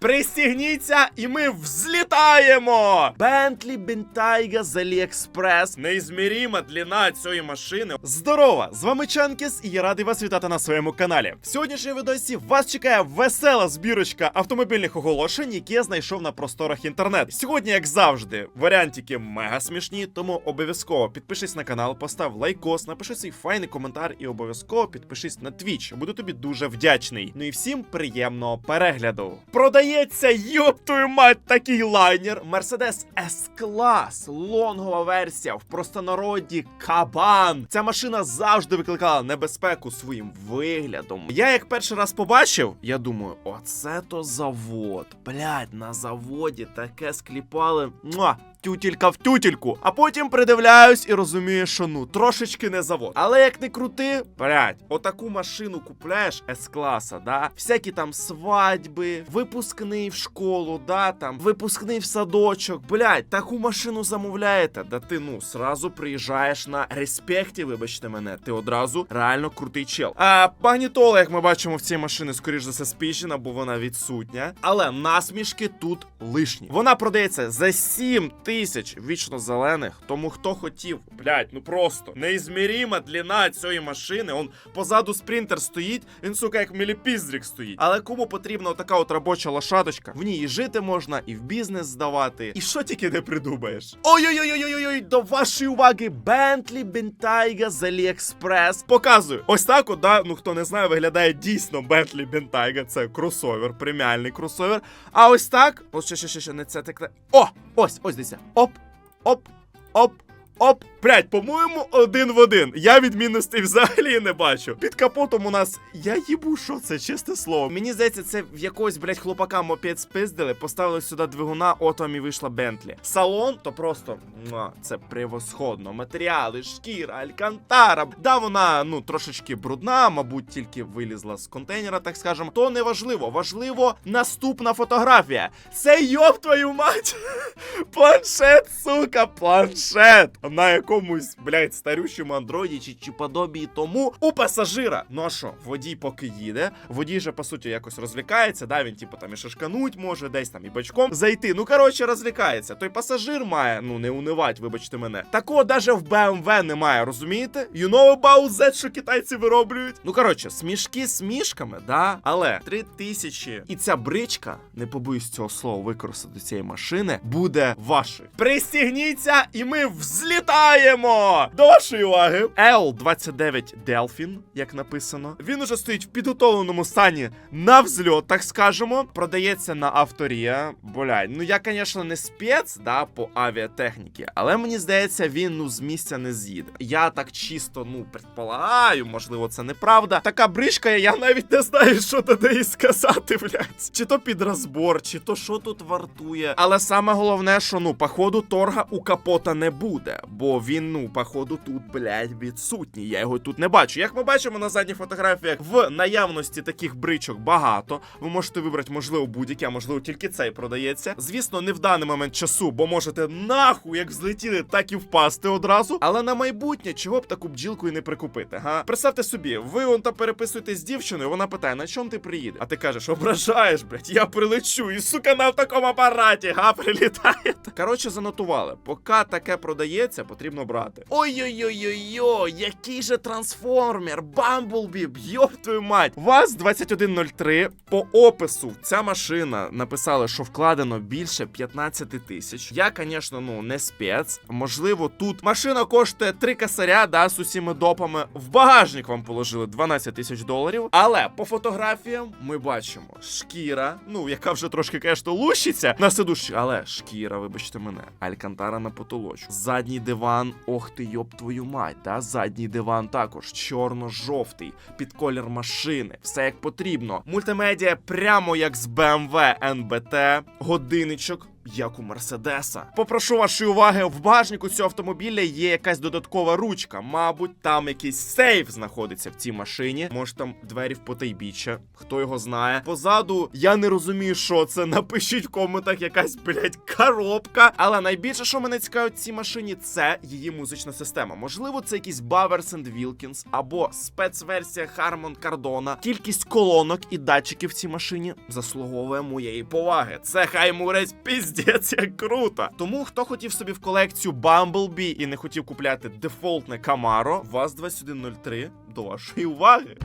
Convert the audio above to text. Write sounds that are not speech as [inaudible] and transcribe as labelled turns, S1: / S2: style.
S1: Пристігніться, і ми взлітаємо! Бентлі Бентайга з Аліекспрес. Неізміріма длина цієї машини. Здорова! З вами Чанкіс, і я радий вас вітати на своєму каналі. В сьогоднішньому відосі вас чекає весела збірочка автомобільних оголошень, які я знайшов на просторах інтернету. Сьогодні, як завжди, варіантики мега смішні, тому обов'язково підпишись на канал, постав лайкос, напиши свій файний коментар і обов'язково підпишись на Twitch. Буду тобі дуже вдячний. Ну і всім приємного перегляду. Продається йоп твою мать такий лайнер. Mercedes S-клас, лонгова версія в простонароді кабан. Ця машина завжди викликала небезпеку своїм виглядом. Я як перший раз побачив, я думаю, оце то завод. Блять, на заводі таке скліпали. Муа! Тютілька в тютільку, а потім придивляюсь і розумію, що ну трошечки не завод. Але як не крути, блядь, отаку машину купляєш С-класа, да? Всякі там свадьби, випускний в школу, да, там, випускний в садочок. Блядь, таку машину замовляєте, да ти ну сразу приїжджаєш на респекті, вибачте мене, ти одразу реально крутий чел. А панітола, як ми бачимо, в цій машини, скоріш за все, спіщена, бо вона відсутня. Але насмішки тут лишні. Вона продається за 7 тисяч вічно зелених. Тому хто хотів, блядь, ну просто неізміріма длина цієї машини. Он позаду спринтер стоїть, він сука, як міліпіздрік стоїть. Але кому потрібна така от робоча лошадочка? В ній і жити можна, і в бізнес здавати. І що тільки не придумаєш. Ой-ой-ой-ой-ой, до вашої уваги, Bentley Bentayga з AliExpress. Показую. Ось так, от, да, ну хто не знає, виглядає дійсно Bentley Bentayga. Це кросовер, преміальний кросовер. А ось так. Ось ще, ще, ще, ще, не це так. О! Ось, ось дивіться. Оп, оп, оп. Оп, блять, по-моєму, один в один. Я відмінностей взагалі не бачу. Під капотом у нас. Я їбу, що це, чесне слово. Мені здається, це в якогось, блять, хлопака мопед спиздили, поставили сюди двигуна, от вам і вийшла Бентлі. Салон то просто муа, це превосходно. Матеріали, шкіра, алькантара. Да, вона ну трошечки брудна, мабуть, тільки вилізла з контейнера, так скажемо. То не важливо. Важливо наступна фотографія. Це йоб твою мать! [laughs] Планшет, сука, планшет! На якомусь, блядь, старющому андроїді чи, чи подобії тому у пасажира. Ну а що, водій поки їде, водій же по суті якось розвлікається, да, він типу там і шашкануть може, десь там і бачком зайти. Ну коротше, розвлікається. Той пасажир має, ну не унивать, вибачте мене. Такого даже в BMW немає, розумієте? You know about that, що китайці вироблюють? Ну коротше, смішки смішками, да, але три тисячі. І ця бричка, не побоюсь цього слова використати цієї машини, буде вашою. Пристігніться, і ми взлітаємо! До вашої уваги. L29 Delphin, як написано. Він уже стоїть в підготовленому стані на взльот, так скажемо. Продається на авторія. Блядь, ну я, звісно, не спец, да, по авіатехніці, але мені здається, він ну з місця не з'їде. Я так чисто, ну, предполагаю, можливо, це неправда. Така бричка, я навіть не знаю, що неї сказати, блядь. Чи то під розбор, чи то що тут вартує. Але саме головне, що ну, походу, торга у капота не буде, бо він, ну, походу, тут, блядь, відсутній. Я його тут не бачу. Як ми бачимо на задніх фотографіях, в наявності таких бричок багато. Ви можете вибрати, можливо, будь-який, а можливо, тільки цей продається. Звісно, не в даний момент часу, бо можете нахуй як злетіли, так і впасти одразу. Але на майбутнє, чого б таку бджілку і не прикупити, га? Представте собі, ви он та переписуєтесь з дівчиною, вона питає, на чому ти приїдеш? А ти кажеш, ображаєш, блядь, я прилечу, і сука на в такому апараті, га, прилітає. Коротше, занотували. Поки таке продається, потрібно брати. Ой-ой-ой-ой-ой, який же трансформер, Бамблбі, б'єб твою мать. ВАЗ-2103 по опису ця машина написали, що вкладено більше 15 тисяч. Я, звісно, ну не спец. Можливо, тут машина коштує 3 косаря, да, з усіма допами. В багажник вам положили 12 тисяч доларів. Але по фотографіям ми бачимо шкіра, ну яка вже трошки, звісно, лущиться на сидуші, але шкіра, вибачте мене, алькантара на потолочку. Задній диван, ох ти йоб твою мать, та Задній диван також чорно-жовтий, під колір машини, все як потрібно. Мультимедіа прямо як з BMW NBT, годинничок. Як у Мерседеса. Попрошу вашої уваги, в багажнику цього автомобіля є якась додаткова ручка. Мабуть, там якийсь сейф знаходиться в цій машині. Може там двері в потайбіччя, хто його знає. Позаду я не розумію, що це. [laughs] Напишіть в коментах якась, блядь, коробка. Але найбільше, що мене цікавить в цій машині, це її музична система. Можливо, це якийсь Bowers and Wilkins або спецверсія Harman Kardon. Кількість колонок і датчиків в цій машині заслуговує моєї поваги. Це хай мурець піздець як круто. Тому хто хотів собі в колекцію Bumblebee і не хотів купляти дефолтне Camaro, ВАЗ 2103 до вашої уваги.